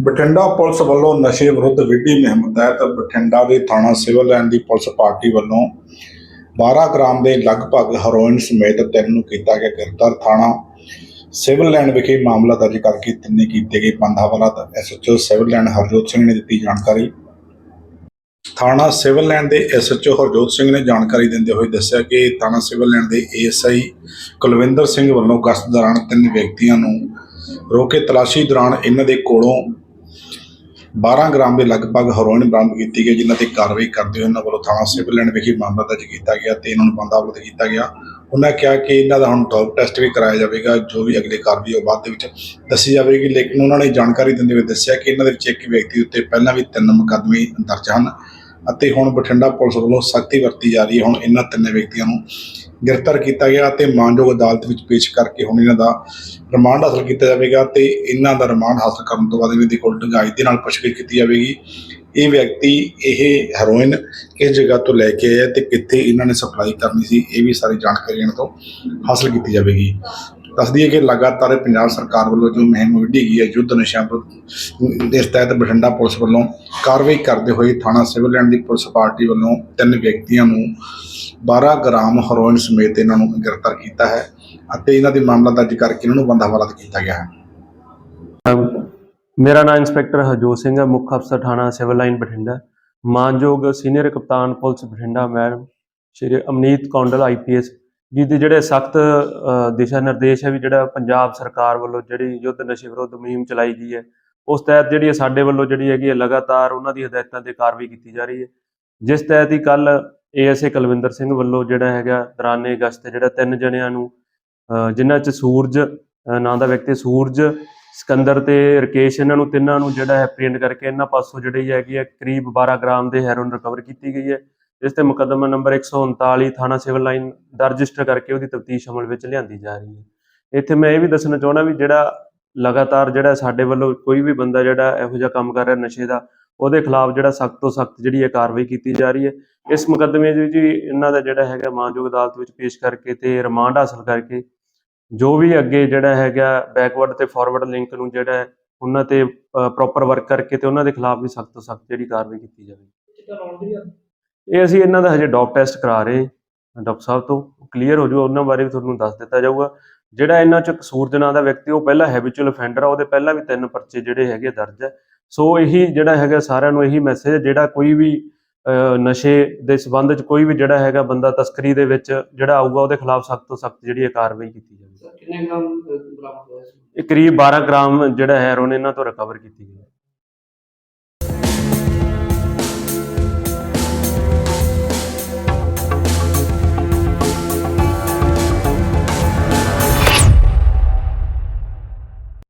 Bathinda police ਵੱਲੋਂ ਨਸ਼ੇ ਵਿਰੁੱਧ ਵਿੱਢੀ ਮੁਹਿੰਮ ਤਹਿਤ ਬਠਿੰਡਾ ਦੇ ਥਾਣਾ ਸਿਵਲ ਲਾਈਨ ਦੀ ਪੁਲਿਸ ਪਾਰਟੀ ਵੱਲੋਂ 12 ਗ੍ਰਾਮ ਦੇ ਲਗਭਗ ਹੈਰੋਇਨ ਸਮੇਤ ਤਿੰਨ ਨੂੰ ਕੀਤਾ ਗਿਆ ਗ੍ਰਿਫਤਾਰ। ਥਾਣਾ ਸਿਵਲ ਲਾਈਨ ਵਿਖੇ ਮਾਮਲਾ ਦਰਜ ਕਰਕੇ ਤਿੰਨੇ ਕੀਤੇ ਗਏ Pandhawala SHO civil line Harjot Singh ਨੇ ਦਿੱਤੀ ਜਾਣਕਾਰੀ। ਥਾਣਾ ਸਿਵਲ ਲਾਈਨ ਦੇ ਐਸਐਚਓ ਹਰਜੋਤ ਸਿੰਘ ਨੇ ਜਾਣਕਾਰੀ ਦਿੰਦੇ ਹੋਏ ਦੱਸਿਆ ਕਿ ਥਾਣਾ ਸਿਵਲ ਲਾਈਨ ਦੇ ਏਐਸਆਈ ਕੁਲਵਿੰਦਰ ਸਿੰਘ ਵੱਲੋਂ ਗਸ਼ਤ ਦੌਰਾਨ ਤਿੰਨ ਵਿਅਕਤੀਆਂ ਨੂੰ ਰੋਕੇ ਤਲਾਸ਼ੀ ਦੌਰਾਨ ਇਹਨਾਂ ਦੇ ਕੋਲੋਂ 12 ਗ੍ਰਾਮ ਦੇ ਲਗਭਗ ਹੈਰੋਇਨ ਬਰਾਮਦ ਕੀਤੀ ਗਈ, ਜਿਨ੍ਹਾਂ ਤੇ ਕਾਰਵਾਈ ਕਰਦੇ ਹੋਏ ਇਹਨਾਂ ਵੱਲੋਂ ਥਾਣਾ ਸਿਵਲ ਲਾਈਨ ਵਿਖੇ ਮਾਮਲਾ ਦਰਜ ਕੀਤਾ ਗਿਆ ਤੇ ਇਹਨਾਂ ਨੂੰ ਬੰਦਾਵਲਤ ਕੀਤਾ ਗਿਆ। ਉਹਨਾਂ ਕਿਹਾ ਕਿ ਇਹਨਾਂ ਦਾ ਹੁਣ ਡੋਪ ਟੈਸਟ ਵੀ ਕਰਾਇਆ ਜਾਵੇਗਾ, ਜੋ ਵੀ ਅਗਲੀ ਕਾਰਵਾਈ ਉਹ ਬਾਅਦ ਦੇ ਵਿੱਚ ਦੱਸੀ ਜਾਵੇਗੀ, ਲੇਕਿਨ ਉਹਨਾਂ ਨੇ ਜਾਣਕਾਰੀ ਦਿੰਦੇ ਹੋਏ ਦੱਸਿਆ ਕਿ ਇਹਨਾਂ ਦੇ ਵਿੱਚ ਇੱਕ ਵਿਅਕਤੀ ਉੱਤੇ ਪਹਿਲਾਂ ਵੀ ਤਿੰਨ ਮੁਕੱਦਮੇ ਦਰਜ ਹਨ। ਅਤੇ ਹੁਣ ਬਠਿੰਡਾ ਪੁਲਿਸ ਵੱਲੋਂ ਸਖਤੀ ਵਰਤੀ ਜਾ ਰਹੀ ਹੈ। ਹੁਣ ਇਹਨਾਂ ਤਿੰਨੇ ਵਿਅਕਤੀਆਂ ਨੂੰ ਗ੍ਰਿਫਤਾਰ ਕੀਤਾ ਗਿਆ ਅਤੇ ਮਾਨਯੋਗ ਅਦਾਲਤ ਵਿੱਚ ਪੇਸ਼ ਕਰਕੇ ਹੁਣ ਇਹਨਾਂ ਦਾ ਰਿਮਾਂਡ ਹਾਸਲ ਕੀਤਾ ਜਾਵੇਗਾ ਤੇ ਇਹਨਾਂ ਦਾ ਰਿਮਾਂਡ ਹਾਸਲ ਕਰਨ ਤੋਂ ਬਾਅਦ ਇਹਨਾਂ ਦੀ ਕੋਲ ਡੰਗਾਈ ਦੇ ਨਾਲ ਪੁੱਛਗਿੱਛ ਕੀਤੀ ਜਾਵੇਗੀ। ਇਹ ਵਿਅਕਤੀ, ਇਹ ਹੈਰੋਇਨ ਕਿਸ ਜਗ੍ਹਾ ਤੋਂ ਲੈ ਕੇ ਆਇਆ ਤੇ ਕਿੱਥੇ ਇਹਨਾਂ ਨੇ ਸਪਲਾਈ ਕਰਨੀ ਸੀ, ਇਹ ਵੀ ਸਾਰੀ ਜਾਣਕਾਰੀ ਇਹਨਾਂ ਤੋਂ ਹਾਸਲ ਕੀਤੀ ਜਾਵੇਗੀ। ਦੱਸਦੀ ਹੈ ਕਿ ਲਗਾਤਾਰ ਪੰਜਾਬ ਸਰਕਾਰ ਵੱਲੋਂ ਜੋ ਮੁਹਿੰਮ ਵਿੱਢੀ ਗਈ ਹੈ, ਯੁੱਧ ਨਸ਼ਿਆਂ ਵਿਰੁੱਧ ਇਸ ਤਹਿਤ ਬਠਿੰਡਾ ਪੁਲਿਸ ਵੱਲੋਂ ਕਾਰਵਾਈ ਕਰਦੇ ਹੋਏ ਥਾਣਾ ਸਿਵਲ ਲਾਈਨ ਦੀ ਪੁਲਿਸ ਪਾਰਟੀ ਵੱਲੋਂ ਤਿੰਨ ਵਿਅਕਤੀਆਂ ਨੂੰ 12 ਗ੍ਰਾਮ ਹੈਰੋਇਨ ਸਮੇਤ ਇਹਨਾਂ ਨੂੰ ਗ੍ਰਿਫਤਾਰ ਕੀਤਾ ਹੈ ਅਤੇ ਇਹਨਾਂ ਦੇ ਮਾਮਲਾ ਦਰਜ ਕਰਕੇ ਇਹਨਾਂ ਨੂੰ ਬੰਦਾ ਬੰਦਾਵਲਤ ਕੀਤਾ ਗਿਆ ਹੈ। ਮੇਰਾ ਨਾਮ ਇੰਸਪੈਕਟਰ ਹਰਜੋਤ ਸਿੰਘ ਹੈ, ਮੁੱਖ ਅਫਸਰ ਥਾਣਾ ਸਿਵਲ ਲਾਈਨ ਬਠਿੰਡਾ। ਮਾਨਯੋਗ ਸੀਨੀਅਰ ਕਪਤਾਨ police Bathinda, madam, Shri Amneet Kondal IPS ji ਦੇ ਜਿਹੜੇ ਸਖਤ ਦਿਸ਼ਾ ਨਿਰਦੇਸ਼ ਹੈ ਵੀ ਜਿਹੜਾ ਪੰਜਾਬ ਸਰਕਾਰ ਵੱਲੋਂ ਜਿਹੜੀ ਯੁੱਧ ਨਸ਼ੇ ਵਿਰੁੱਧ ਮੁਹਿੰਮ ਚਲਾਈ ਗਈ ਹੈ, ਉਸ ਤਹਿਤ ਜਿਹੜੀ ਸਾਡੇ ਵੱਲੋਂ ਜਿਹੜੀ ਹੈਗੀ ਹੈ ਲਗਾਤਾਰ ਉਹਨਾਂ ਦੀ ਹਦਾਇਤਾਂ ਤੇ ਕਾਰਵਾਈ ਕੀਤੀ ਜਾ ਰਹੀ ਹੈ। ਜਿਸ ਤਹਿਤ ਹੀ ਕੱਲ ਏਐਸਏ ਕੁਲਵਿੰਦਰ ਸਿੰਘ ਵੱਲੋਂ ਜਿਹੜਾ ਹੈਗਾ ਦੌਰਾਨੇ ਅਗਸਤ ਜਿਹੜਾ ਤਿੰਨ ਜਣਿਆਂ ਨੂੰ, ਅਹ, ਜਿਨ੍ਹਾਂ ਚ ਸੂਰਜ ਨਾਂ ਦਾ ਵਿਅਕਤੀ ਸੂਰਜ, ਸਿਕੰਦਰ ਤੇ ਰਕੇਸ਼, ਇਹਨਾਂ ਨੂੰ ਤਿੰਨਾਂ ਨੂੰ ਜਿਹੜਾ ਹੈ ਪ੍ਰਿੰਟ ਕਰਕੇ ਇਹਨਾਂ ਪਾਸੋਂ ਜਿਹੜੀ ਹੈਗੀ ਹੈ ਕਰੀਬ 12 ਗ੍ਰਾਮ ਦੇ ਹੈਰੋਇਨ ਰਿਕਵਰ ਕੀਤੀ ਗਈ ਹੈ। ਇਸ ਤੇ ਮੁਕੱਦਮਾ ਨੰਬਰ 139 ਥਾਣਾ ਸਿਵਲ ਲਾਈਨ ਦਾ ਰਜਿਸਟਰ ਕਰਕੇ ਉਹਦੀ ਤਫਤੀਸ਼ ਅਮਲ ਵਿੱਚ ਲਿਆਂਦੀ ਜਾ ਰਹੀ ਹੈ। ਇੱਥੇ ਮੈਂ ਇਹ ਵੀ ਦੱਸਣਾ ਚਾਹੁੰਦਾ ਵੀ ਜਿਹੜਾ ਲਗਾਤਾਰ ਜਿਹੜਾ ਸਾਡੇ ਵੱਲੋਂ ਕੋਈ ਵੀ ਬੰਦਾ ਜਿਹੜਾ ਇਹੋ ਜਿਹਾ ਕੰਮ ਕਰ ਰਿਹਾ ਨਸ਼ੇ ਦਾ, ਉਹਦੇ ਖਿਲਾਫ ਜਿਹੜਾ ਸਖਤ ਤੋਂ ਸਖਤ ਜਿਹੜੀ ਹੈ ਕਾਰਵਾਈ ਕੀਤੀ ਜਾ ਰਹੀ ਹੈ। ਇਸ ਮੁਕੱਦਮੇ ਦੇ ਵਿੱਚ ਵੀ ਇਹਨਾਂ ਦਾ ਜਿਹੜਾ ਹੈਗਾ ਮਾਨਯੋਗ ਅਦਾਲਤ ਵਿੱਚ ਪੇਸ਼ ਕਰਕੇ ਤੇ ਰਿਮਾਂਡ ਹਾਸਲ ਕਰਕੇ ਜੋ ਵੀ ਅੱਗੇ ਜਿਹੜਾ ਹੈਗਾ ਬੈਕਵਰਡ ਤੇ ਫਾਰਵਰਡ ਲਿੰਕ ਨੂੰ ਜਿਹੜਾ ਉਹਨਾਂ ਤੇ ਪ੍ਰੋਪਰ ਵਰਕ ਕਰਕੇ ਤੇ ਉਹਨਾਂ ਦੇ ਖਿਲਾਫ ਵੀ ਸਖਤ ਤੋਂ ਸਖਤ ਜਿਹੜੀ ਕਾਰਵਾਈ ਕੀਤੀ ਜਾਵੇ। ਇਹ ਅਸੀਂ ਇਹਨਾਂ ਦਾ ਹਜੇ ਡੌਪ ਟੈਸਟ ਕਰਾ ਰਹੇ ਹਾਂ ਡਾਕਟਰ ਸਾਹਿਬ ਤੋਂ। ਕਲੀਅਰ ਹੋ ਜਾਊ ਉਹਨਾਂ ਬਾਰੇ ਵੀ ਤੁਹਾਨੂੰ ਦੱਸ ਦਿੱਤਾ ਜਾਊਗਾ। ਜਿਹੜਾ ਇਹਨਾਂ ਚ ਸੂਰਜ ਨਾਂ ਦਾ ਵਿਅਕਤੀ ਉਹ ਪਹਿਲਾਂ ਹੈਬਿਚੁਅਲ ਅਫੈਂਡਰ ਆ ਉਹਦੇ ਪਹਿਲਾਂ ਵੀ ਤਿੰਨ ਪਰਚੇ ਜਿਹੜੇ ਹੈਗੇ ਦਰਜ ਹੈ ਸੋ ਇਹੀ ਜਿਹੜਾ ਹੈਗਾ ਸਾਰਿਆਂ ਨੂੰ ਇਹੀ ਮੈਸੇਜ ਹੈ ਜਿਹੜਾ ਕੋਈ ਵੀ ਨਸ਼ੇ ਦੇ ਸਬੰਧ ਚ ਕੋਈ ਵੀ ਜਿਹੜਾ ਹੈਗਾ ਬੰਦਾ ਤਸਕਰੀ ਦੇ ਵਿੱਚ ਜਿਹੜਾ ਆਊਗਾ ਉਹਦੇ ਖਿਲਾਫ ਸਖਤ ਤੋਂ ਸਖਤ ਜਿਹੜੀ ਹੈ ਕਾਰਵਾਈ ਕੀਤੀ ਜਾਵੇ ਕਿੰਨੇ ਗ੍ਰਾਮ ਬਰਾਮਦ ਹੋਇਆ ਸੀ? ਇਹ ਕਰੀਬ 12 ਗ੍ਰਾਮ ਜਿਹੜਾ ਹੈਰੋਨ ਇਹਨਾਂ ਤੋਂ ਰਿਕਵਰ ਕੀਤੀ ਗਈ ਹੈ।